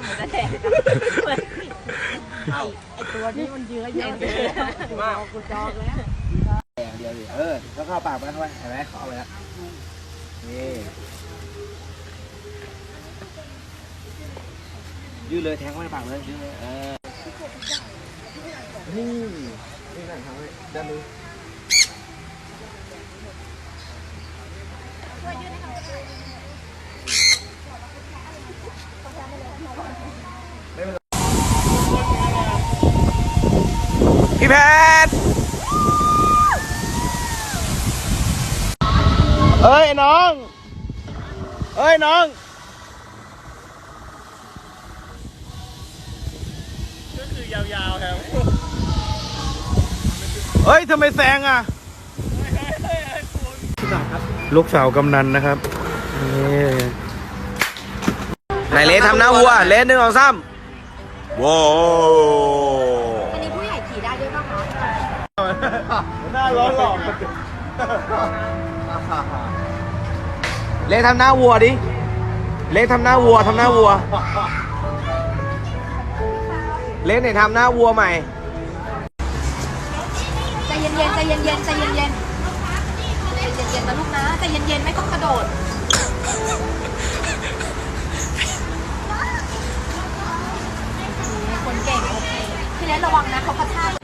ไอ้ตัวนี้มันเยื้อเยอะเลยมากกูจองแล้วอย่างเดียวดิเออแล้วก็เข้าปากมันเข้าไปเห็นไหมเข้าไปแล้วนี่ยืดเลยแทงเข้ปในปากเลยยืดเลยเออนี่นี่นั่งทำให้ด้านนี้ พี่แพทย์เอ้ยน้อง เอ้ยน้องก็คือยาวๆครับเฮ้ยทำไมแซงอะ ลูกสาวกำนันนะครับนี่ไหนเลสทำหน้าวัว เลสหนึ่งสองสามว้าว อันนี้ผู้ใหญ่ขี่ได้ด้วยป่ะคะ หน้าร้อนหลอกเลสทำหน้าวัวดิ เลสทำหน้าวัวทำหน้าวัว เลสไหนทำหน้าวัวใหม่ ใจเย็นๆ ใจเย็นๆ ใจเย็นๆ ใจเย็นๆนะลูกนะ ใจเย็นๆ ไม่ต้องกระโดด คนเก่งโอเคพี่เลสระวังนะเขากระชาก